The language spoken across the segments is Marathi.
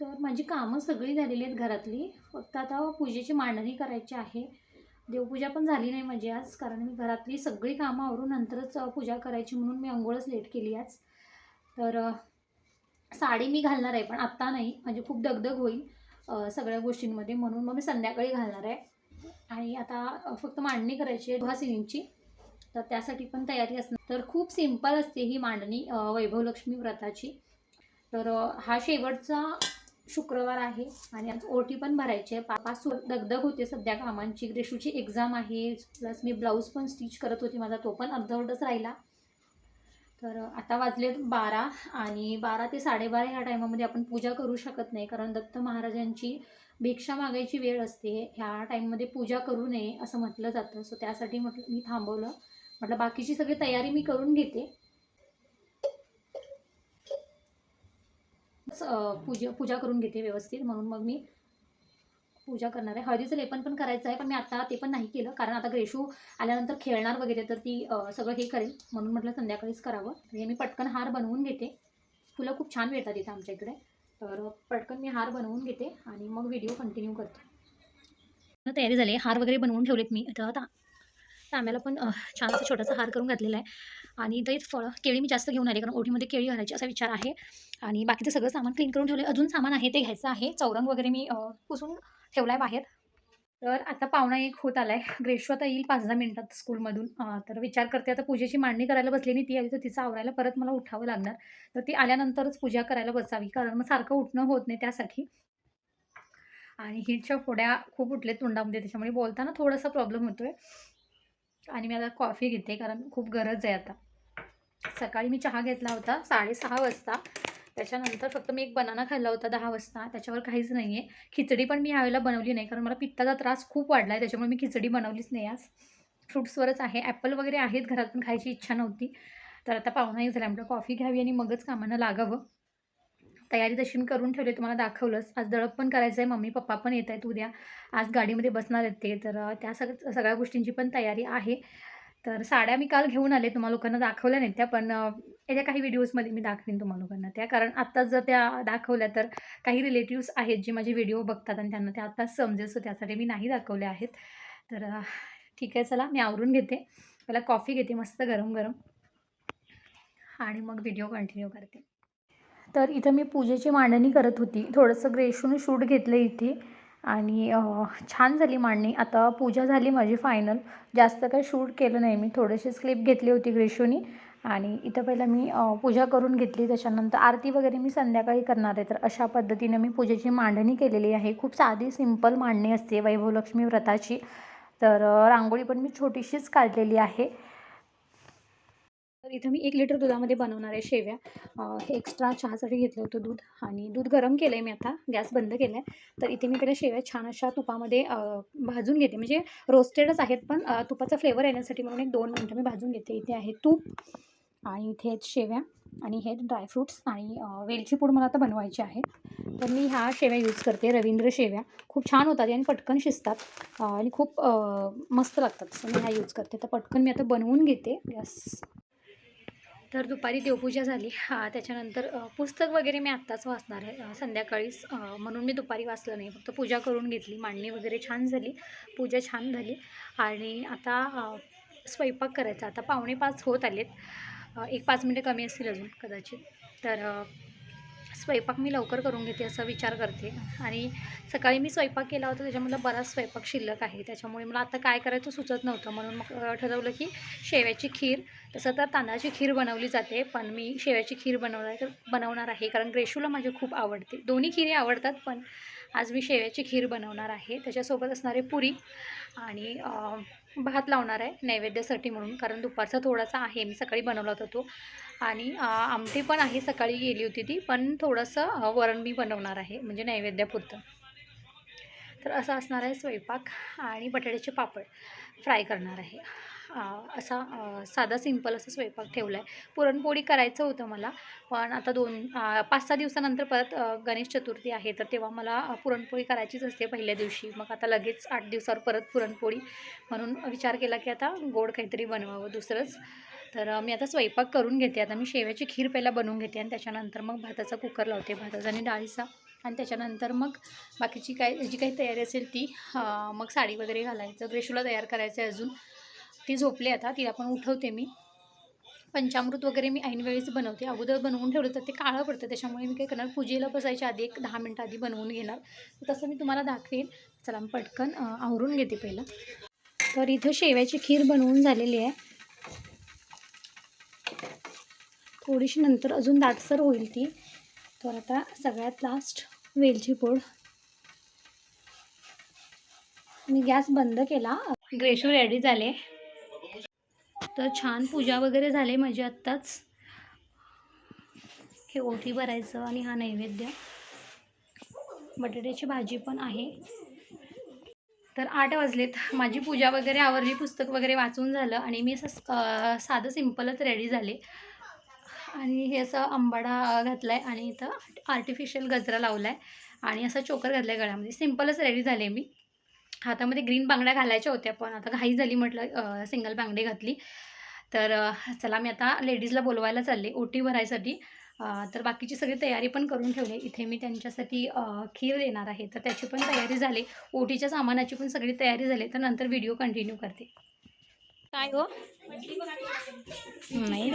तर माझी कामं सगळी झालेली आहेत घरातली. फक्त आता पूजेची मांडणी करायची आहे. देवपूजा पण झाली नाही माझी आज कारण मी घरातली सगळी कामं आवरून नंतरच पूजा करायची म्हणून मी अंघोळच लेट केली आज. तर साडी मी घालणार आहे पण आत्ता नाही. म्हणजे खूप दगदग होईल सगळ्या गोष्टींमध्ये म्हणून मग मी संध्याकाळी घालणार आहे. आणि आता फक्त मांडणी करायची आहे दुहासिनींची तर त्यासाठी पण तयारी असणार. तर खूप सिंपल असते ही मांडणी वैभवलक्ष्मी व्रताची. तर हा शेवटचा शुक्रवार आहे आणि आज ओटी पण भरायची आहे. पाच सु दगदग होते सध्या कामांची. ग्रेशूची एक्झाम आहे. प्लस मी ब्लाऊज पण स्टिच करत होती माझा. तो पण अर्धवटच राहिला. तर आता वाजले बारा आणि बारा ते साडेबारा ह्या टायमामध्ये आपण पूजा करू शकत नाही. कारण दत्त महाराजांची भिक्षा मागायची वेळ असते. ह्या टाईममध्ये पूजा करू नये असं म्हटलं जातं. सो त्यासाठी म्हटलं मी थांबवलं. म्हटलं बाकीची सगळी तयारी मी करून घेते. पूजा पूजा करून घेते व्यवस्थित. म्हणून मग मी पूजा करणार आहे. हळदीचं लेपन पण करायचं आहे पण मी आता ते पण नाही केलं. कारण आता ग्रेशू आल्यानंतर खेळणार वगैरे तर ती सगळं हे करेल. म्हणून म्हटलं संध्याकाळीच करावं. हे मी पटकन हार बनवून घेते. फुलं खूप छान मिळतात इथं आमच्या इकडे. तर पटकन मी हार बनवून घेते आणि मग व्हिडिओ कंटिन्यू करते. तयारी झाली हार वगैरे बनवून ठेवलेत मी. तर आता तांब्याला पण छान छोटासा हार करून घातलेला आहे. आणि इथं फळं केळी मी जास्त घेऊन आले कारण ओटीमध्ये केळी घालायची असा विचार आहे. आणि बाकीचं सगळं सामान क्लीन करून ठेवलं अजून सामान आहे ते घ्यायचं आहे. चौरंग वगैरे मी पुसून ठेवला आहे बाहेर. तर आता पाहुणा एक होत आला आहे ग्रेशू आता येईल पाच दहा मिनिटात स्कूलमधून. तर विचार करते. आता पूजेची मांडणी करायला बसली नाही ती आली तर तिचं आवरायला परत मला उठावं लागणार. तर ती आल्यानंतरच पूजा करायला बसावी कारण मग सारखं उठणं होत नाही त्यासाठी. आणि हिटच्या फोड्या खूप उठले तोंडामध्ये त्याच्यामुळे बोलताना थोडासा प्रॉब्लेम होतो आहे आणि मी आता कॉफी घेते कारण खूप गरज आहे आता. सकाळी मी चहा घेतला होता साडेसहा वाजता. त्याच्यानंतर फक्त मी एक बनाना खाल्ला होता दहा वाजता. त्याच्यावर काहीच नाही आहे खिचडी पण मी ह्यावेळेला बनवली नाही कारण मला पित्ताचा त्रास खूप वाढला आहे त्याच्यामुळे मी खिचडी बनवलीच नाही आज. फ्रुट्सवरच आहे. ॲपल वगैरे आहेत घरात पण खायची इच्छा नव्हती. तर आता पाहुणाही झाल्यामुळे म्हटलं कॉफी घ्यावी आणि मगच कामानं लागावं. तयारी तशी मी करून ठेवली तुम्हाला दाखवलंच. आज दळप पण करायचं आहे मम्मी पप्पा पण येत आहेत उद्या. आज गाडीमध्ये बसणार आहेत ते. तर त्या सग सगळ्या गोष्टींची पण तयारी आहे. तर साड्या मी काल घेऊन आले तुम्हाला लोकांना दाखवल्या नाहीत त्या पण येत्या काही व्हिडिओजमध्ये मी दाखवीन तुम्हाला लोकांना त्या. कारण आत्ताच जर त्या दाखवल्या तर काही रिलेटिव्स आहेत जे माझे व्हिडिओ बघतात आणि त्यांना त्या आत्ताच समजेल सो त्यासाठी मी नाही दाखवल्या आहेत. तर ठीक आहे चला मी आवरून घेते. मला कॉफी घेते मस्त गरम गरम आणि मग व्हिडिओ कंटिन्यू करते. तर इथं मी पूजेची मांडणी करत होती. थोडंसं ग्रेशून शूट घेतलं इथे. आणि छान झाली मांडणी. आता पूजा झाली माझी फायनल जास्त काही शूट केलं नाही मी. थोडीशी स्लिप घेतली होती ग्रेशूनी. आणि इथं पहिलं मी पूजा करून घेतली. त्याच्यानंतर आरती वगैरे मी संध्याकाळी करणार आहे. तर अशा पद्धतीने मी पूजेची मांडणी केलेली आहे. खूप साधी सिंपल मांडणी असते वैभवलक्ष्मी व्रताची. तर रांगोळी पण मी छोटीशीच काढलेली आहे. तर इथं मी एक लिटर दुधामध्ये बनवणार आहे शेव्या. हे एक्स्ट्रा चहासाठी घेतलं होतं दूध आणि दूध गरम केलं आहे मी आता गॅस बंद केला आहे तर इथे मी पहिल्या शेव्या छान अशा तुपामध्ये भाजून घेते. म्हणजे रोस्टेडच आहेत पण तुपाचा फ्लेवर येण्यासाठी म्हणून एक दोन मिनटं मी भाजून घेते. इथे आहे तूप आणि इथे आहेत शेव्या आणि हे ड्रायफ्रूट्स आणि वेलची पूड मला आता बनवायची आहे. तर मी ह्या शेव्या यूज करते रवींद्र शेव्या. खूप छान होतात आणि पटकन शिजतात आणि खूप मस्त लागतात. सो मी ह्या यूज करते. तर पटकन मी आता बनवून घेते. गॅस तर दुपारी देवपूजा झाली. हा त्याच्यानंतर पुस्तक वगैरे मी आत्ताच वाचणार आहे. संध्याकाळीच म्हणून मी दुपारी वाचलं नाही. फक्त पूजा करून घेतली. मांडणी वगैरे छान झाली. पूजा छान झाली. आणि आता स्वयंपाक करायचा. आता पावणे पाच होत आलेत. एक पाच मिनटं कमी असतील अजून कदाचित. तर स्वयंपाक मी लवकर करून घेते असा विचार करते. आणि सकाळी मी स्वयंपाक केला होता त्याच्यामधला बराच स्वयंपाक शिल्लक आहे. त्याच्यामुळे मला आता काय करायचं सुचत नव्हतं. म्हणून मग ठरवलं की शेव्याची खीर तसं तर तांदळाची खीर बनवली जाते पण मी शेव्याची खीर बनवणार बनवणार आहे. कारण ग्रेशूला माझी खूप आवडते. दोन्ही खिरी आवडतात पण आज मी शेव्याची खीर बनवणार आहे. त्याच्यासोबत असणारे पुरी आणि भात लावणार आहे नैवेद्यासाठी म्हणून. कारण दुपारचा थोडासा आहे मी सकाळी बनवला होता तो. आणि आमटी पण आहे सकाळी गेली होती ती. पण थोडंसं वरण मी बनवणार आहे म्हणजे नैवेद्यापुरतं. तर असं असणार आहे स्वयंपाक आणि बटाट्याचे पापड फ्राय करणार आहे. असा साधा सिंपल असा स्वयंपाक ठेवला आहे पुरणपोळी करायचं होतं मला पण आता दोन पाच सहा दिवसानंतर परत गणेश चतुर्थी आहे तर तेव्हा मला पुरणपोळी करायचीच असते पहिल्या दिवशी. मग आता लगेच आठ दिवसावर परत पुरणपोळी म्हणून विचार केला की आता गोड काहीतरी बनवावं दुसरंच. तर मी आता स्वयंपाक करून घेते. आता मी शेव्याची खीर पहिला बनवून घेते आणि त्याच्यानंतर मग भाताचा कुकर लावते. भाताचा आणि डाळीचा. आणि त्याच्यानंतर मग बाकीची काय जी काही तयारी असेल ती मग साडी वगैरे घालायचं. ग्रेशूला तयार करायचं आहे अजून. ती झोपली आता तिला पण उठवते मी. पंचामृत वगैरे मी ऐनवेळीच बनवते. अगोदर बनवून ठेवलं तर ते काळं पडतं त्याच्यामुळे मी काय करणार पूजेला बसायच्या आधी एक दहा मिनटं आधी बनवून घेणार. तर तसं मी तुम्हाला दाखवेन. चला मी पटकन आवरून घेते पहिलं. तर इथं शेव्याची खीर बनवून झालेली आहे. थोडीशी नंतर अजून दाटसर होईल ती. तर आता सगळ्यात लास्ट वेलची पूड मी गॅस बंद केला. ग्रेशू रेडी झाले. तर छान पूजा वगैरे झाली माझी आत्ताच. हे ओठी भरायचं आणि हा नैवेद्य. बटाट्याची भाजी पण आहे. तर आठ वाजलेत. माझी पूजा वगैरे आवरली पुस्तक वगैरे वाचून झालं आणि मी असं साधं सिम्पलच रेडी झाले. आणि हे असं आंबाडा घातला आहे आणि इथं आर्टिफिशियल गजरा लावला आहे आणि असं चोकर घातला आहे गळ्यामध्ये सिम्पलच रेडी झाले मी. हातामध्ये ग्रीन बांगड्या घालायच्या होत्या पण आता घाई झाली म्हटलं सिंगल बांगडी घातली. तर चला मी आता लेडीजला बोलवायला चालले ओटी भरायसाठी. तर बाकीची सगळी तयारी पण करून ठेवली. इथे मी त्यांच्यासाठी खीर देणार आहे. तर त्याची पण तयारी झाली. ओटीच्या सामानाची पण सगळी तयारी झाली. तर नंतर व्हिडिओ कंटिन्यू करते. काय हो नाही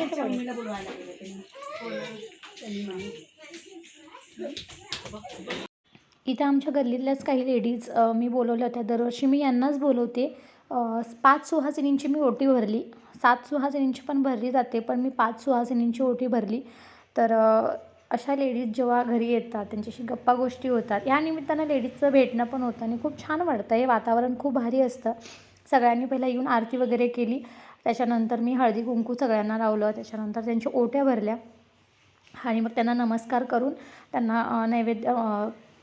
इथं आमच्या गल्लीतल्याच काही लेडीज मी बोलवल्या होत्या दरवर्षी मी यांनाच बोलवते. पाच सुहासिनींची मी ओटी भरली. सात सुहासिनींची पण भरली जाते पण मी पाच सुहासिनींची ओटी भरली. तर अशा लेडीज जेव्हा घरी येतात त्यांच्याशी गप्पा गोष्टी होतात. या निमित्तानं लेडीजचं भेटणं पण होतं आणि खूप छान वाटतं. हे वातावरण खूप भारी असतं. सगळ्यांनी पहिला येऊन आरती वगैरे केली. त्याच्यानंतर मी हळदी कुंकू सगळ्यांना लावलं. त्याच्यानंतर त्यांच्या ओट्या भरल्या. आणि मग त्यांना नमस्कार करून त्यांना नैवेद्य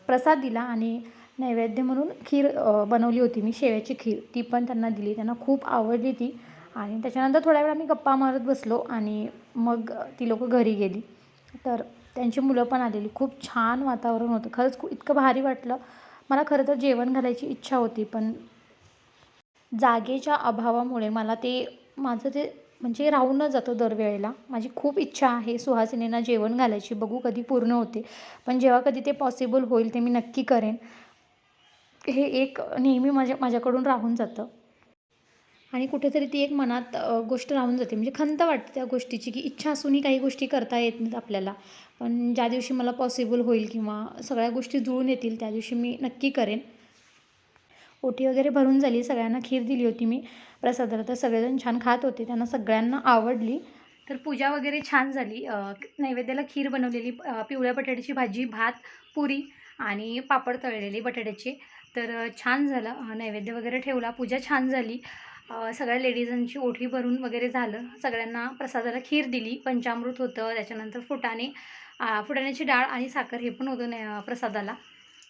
प्रसाद दिला आणि नैवेद्य म्हणून खीर बनवली होती. मी शेव्याची खीर ती पण त्यांना दिली. त्यांना खूप आवडली ती. आणि त्याच्यानंतर थोड्या वेळ आम्ही गप्पा मारत बसलो आणि मग ती लोकं घरी गेली. तर त्यांची मुलं पण आलेली. खूप छान वातावरण होतं. खरंच खूप इतकं भारी वाटलं. मला खरं तर जेवण घालायची इच्छा होती पण जागेच्या अभावामुळे मला ते माझं ते म्हणजे राहूनच जातं दरवेळेला. माझी खूप इच्छा आहे सुहासिनींना जेवण घालायची बघू कधी पूर्ण होते. पण जेव्हा कधी ते पॉसिबल होईल ते मी नक्की करेन. हे एक नेहमी माझ्या माझ्याकडून राहून जातं. आणि कुठेतरी ती एक मनात गोष्ट राहून जाते. म्हणजे खंत वाटते त्या गोष्टीची की इच्छा असूनही काही गोष्टी करता येत नाहीत आपल्याला. पण ज्या दिवशी मला पॉसिबल होईल किंवा सगळ्या गोष्टी जुळून येतील त्या दिवशी मी नक्की करेन. ओटी वगैरे भरून झाली सगळ्यांना खीर दिली होती मी प्रसादाला. तर सगळेजण छान खात होते त्यांना सगळ्यांना आवडली. तर पूजा वगैरे छान झाली. नैवेद्याला खीर बनवलेली पिवळ्या बटाट्याची भाजी भात पुरी आणि पापड तळलेली बटाट्याचे. तर छान झालं. नैवेद्य वगैरे ठेवला. पूजा छान झाली. सगळ्या लेडीजांची ओठी भरून वगैरे झालं. सगळ्यांना प्रसादाला खीर दिली. पंचामृत होतं त्याच्यानंतर फुटाणे फुटाण्याची डाळ आणि साखर हे पण होतं प्रसादाला.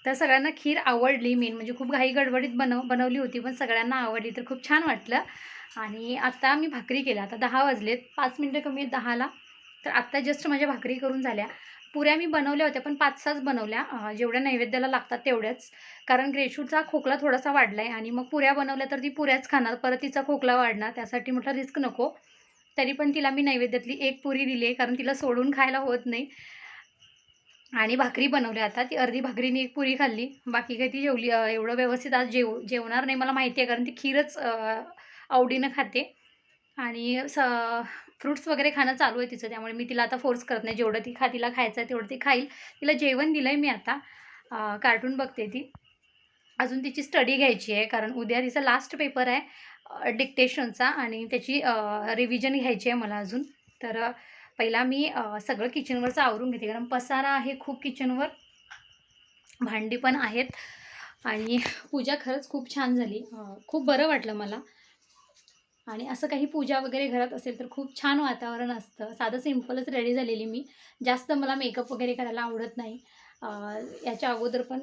तर सगळ्यांना खीर आवडली मेन म्हणजे खूप घाई गडबडीत बनव बनवली होती पण सगळ्यांना आवडली तर खूप छान वाटलं. आणि आत्ता मी भाकरी केल्या आता दहा वाजलेत पाच मिनटं कमी आहेत दहाला. तर आत्ता जस्ट माझ्या भाकरी करून झाल्या. पुऱ्या मी बनवल्या होत्या पण पाच सहाच बनवल्या. जेवढ्या नैवेद्याला लागतात तेवढ्याच. कारण ग्रेशूचा खोकला थोडासा वाढला आहे आणि मग पुऱ्या बनवल्या तर ती पुऱ्याच खाणार परत तिचा खोकला वाढणार त्यासाठी म्हटलं रिस्क नको. तरी पण तिला मी नैवेद्यातली एक पुरी दिली आहे कारण तिला सोडून खायला होत नाही. आणि भाकरी बनवली. आता ती अर्धी भाकरीने एक पुरी खाल्ली. बाकी काही ती जेवली. एवढं व्यवस्थित आज जेव जेवणार नाही मला माहिती आहे कारण ती खीरच आवडीनं खाते. आणि स फ्रूट्स वगैरे खाणं चालू आहे तिचं. त्यामुळे मी तिला आता फोर्स करत नाही. जेवढं ती खा तिला खायचं आहे तेवढं ती खाईल. तिला जेवण दिलं आहे मी आता. कार्टून बघते ती. अजून तिची स्टडी घ्यायची आहे कारण उद्या तिचा लास्ट पेपर आहे डिक्टेशनचा आणि त्याची रिव्हिजन घ्यायची आहे मला अजून. तर पहिला मी सगळं किचनवरचं आवरून घेते. कारण पसारा आहे खूप किचनवर. भांडी पण आहेत. आणि पूजा खरंच खूप छान झाली. खूप बरं वाटलं मला. आणि असं काही पूजा वगैरे घरात असेल तर खूप छान वातावरण असतं. साधं सिम्पलच रेडी झालेली मी. जास्त मला मेकअप वगैरे करायला आवडत नाही. याच्या अगोदर पण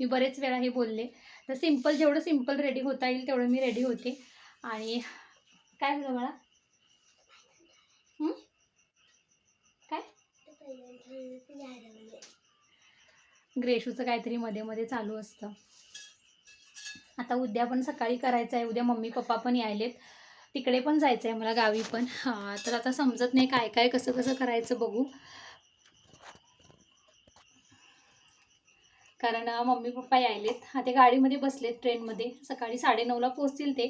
मी बरेच वेळा हे बोलले. तर सिंपल जेवढं सिंपल रेडी होता येईल तेवढं मी रेडी होते. आणि काय झालं मला हं? काय ग्रेशूचं काहीतरी मध्ये मध्ये चालू असतं. आता उद्या पण सकाळी करायचं आहे उद्या मम्मी पप्पा पण यायलेत. तिकडे पण जायचं आहे मला गावी पण. तर आता समजत नाही काय काय कसं कसं करायचं बघू. कारण मम्मी पप्पा यायलेत. हा ते गाडीमध्ये बसलेत ट्रेनमध्ये. सकाळी साडेनऊला पोचतील ते.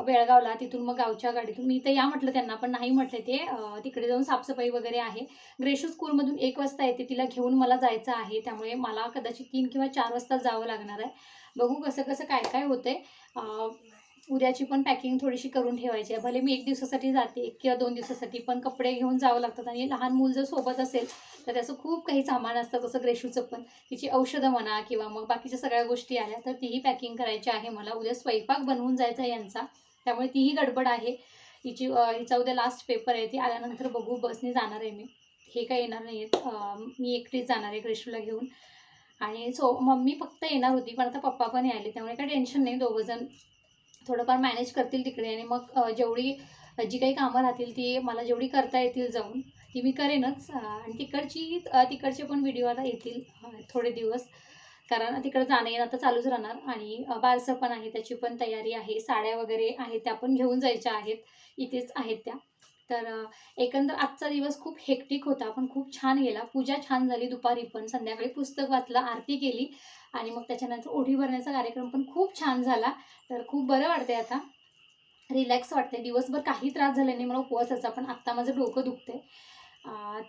बेळगावला तिथून मग गावच्या गाडीतून. मी इथं या म्हटलं त्यांना पण नाही म्हटले ते. तिकडे जाऊन साफसफाई वगैरे आहे. ग्रेशू स्कूलमधून एक वाजता येते तिला घेऊन मला जायचं आहे. त्यामुळे मला कदाचित तीन किंवा चार वाजता जावं लागणार आहे. बघू कसं कसं काय काय होतंय. उद्याची पण पॅकिंग थोडीशी करून ठेवायची आहे. भले मी एक दिवसासाठी जाते एक किंवा दोन दिवसासाठी पण कपडे घेऊन जावं लागतात. आणि लहान मूल जर सोबत असेल तर त्याचं खूप काही सामान असतं तसं ग्रेशूचं पण. तिची औषधं म्हणा किंवा मग बाकीच्या सगळ्या गोष्टी आल्या तर तीही पॅकिंग करायची आहे मला. उद्या स्वयंपाक बनवून जायचा आहे यांचा. त्यामुळे तीही गडबड आहे. हिची हिचा उद्या लास्ट पेपर आहे. ती आल्यानंतर बघू. बसने जाणार आहे मी. हे काही येणार नाही आहेत. मी एकटीच जाणार आहे ग्रेशूला घेऊन. आणि सो मम्मी फक्त येणार होती पण आता पप्पा पण यायले त्यामुळे काही टेन्शन नाही. दोघंजण थोडंफार मॅनेज करतील तिकडे. आणि मग जेवढी जी काही कामं राहतील ती मला जेवढी करता येतील जाऊन ती मी करेनच. आणि तिकडची तिकडचे पण व्हिडिओ आता येतील थोडे दिवस. कारण तिकडं जाणं येणं आता चालूच राहणार आणि बारसं पण आहे त्याची पण तयारी आहे साड्या वगैरे आहेत त्या पण घेऊन जायच्या आहेत इथेच आहेत त्या. तर एकंदर आजचा दिवस खूप हेक्टिक होता पण खूप छान गेला. पूजा छान झाली दुपारी पण. संध्याकाळी पुस्तक वाचलं आरती केली आणि मग त्याच्यानंतर ओढी भरण्याचा कार्यक्रम पण खूप छान झाला. तर खूप बरं वाटते आता. रिलॅक्स वाटते दिवसभर काही त्रास झाला नाही मला उपवासाचा पण आत्ता माझं डोकं दुखते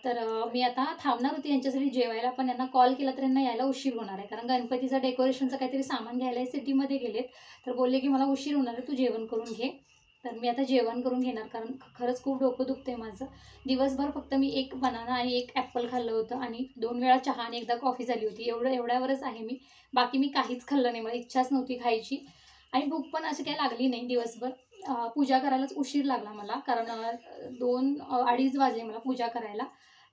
तर मी आता थांबणार होती यांच्यासाठी जेवायला पण यांना कॉल केला तर यांना यायला उशीर होणार आहे. कारण गणपतीचं डेकोरेशनचं काहीतरी सामान घ्यायला सिटीमध्ये गेलेत. तर बोलले की मला उशीर होणार आहे तू जेवण करून घे. तर मी आता जेवण करून घेणार कारण खरंच खूप डोकं दुखतंय माझं. दिवसभर फक्त मी एक बनाना आणि एक ॲपल खाल्लं होतं आणि दोन वेळा चहा आणि एकदा कॉफी झाली होती. एवढं एवढ्यावरच आहे मी. बाकी मी काहीच खाल्लं नाही. मला इच्छाच नव्हती खायची. आणि भूक पण अशी काही लागली नाही दिवसभर. पूजा करायलाच उशीर लागला मला कारण दोन अडीच वाजले मला पूजा करायला.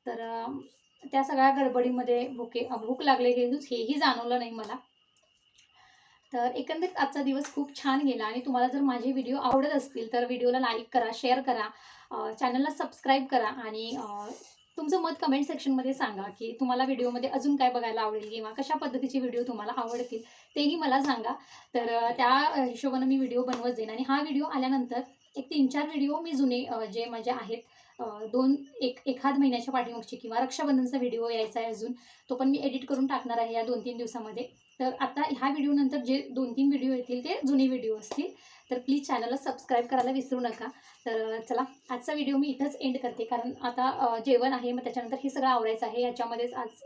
तर त्या सगळ्या गडबडीमध्ये भुके भूक लागले हे हेही जाणवलं नाही मला. तर एकंदरीत आजचा दिवस खूप छान गेला आणि तुम्हाला जर माझे व्हिडिओ आवडत असतील तर व्हिडिओला लाईक करा शेअर करा चॅनलला सबस्क्राईब करा आणि तुमचं मत कमेंट सेक्शनमध्ये सांगा की तुम्हाला व्हिडिओमध्ये अजून काय बघायला आवडेल किंवा कशा पद्धतीचे व्हिडिओ तुम्हाला आवडतील तेही मला सांगा. तर त्या हिशोबानं मी व्हिडिओ बनवत जाईन आणि हा व्हिडिओ आल्यानंतर एक तीन चार व्हिडिओ मी जुने जे माझे आहेत दोन एक एखाद महिन्याच्या पाठीमागची किंवा रक्षाबंधनचा व्हिडिओ यायचा आहे अजून तो पण मी एडिट करून टाकणार आहे या दोन तीन दिवसामध्ये. तर आता ह्या व्हिडिओनंतर जे दोन तीन व्हिडिओ येतील ते जुने व्हिडिओ असतील. तर प्लीज चॅनलला सबस्क्राईब करायला विसरू नका. तर चला आजचा व्हिडिओ मी इथंच एंड करते. कारण आता जेवण आहे मग त्याच्यानंतर हे सगळं आवरायचं आहे. याच्यामध्येच आज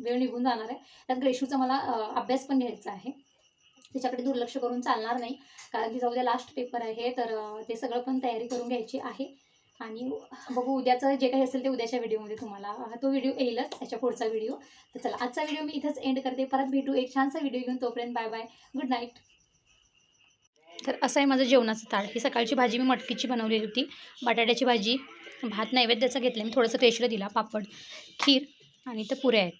वेळ निघून जाणार आहे. त्यात ग्रेशूचा मला अभ्यास पण घ्यायचा आहे. त्याच्याकडे दुर्लक्ष करून चालणार नाही. कारण की उद्या लास्ट पेपर आहे तर ते सगळं पण तयारी करून घ्यायची आहे. आणि बघू उद्याचं जे काही असेल ते उद्याच्या व्हिडिओमध्ये तुम्हाला तो व्हिडिओ येईलच त्याच्या पुढचा व्हिडिओ. तर चला आजचा व्हिडिओ मी इथंच एंड करते. परत भेटू एक छानसा व्हिडिओ घेऊन. तोपर्यंत बाय बाय गुड नाईट तर असं आहे माझं जेवणाचं ताळ ही सकाळची भाजी मी मटकीची बनवलेली होती. बटाट्याची भाजी भात नैवेद्याचा घेतला मी थोडंसं क्रेशर दिला पापड खीर आणि तर पुऱ्या आहेत.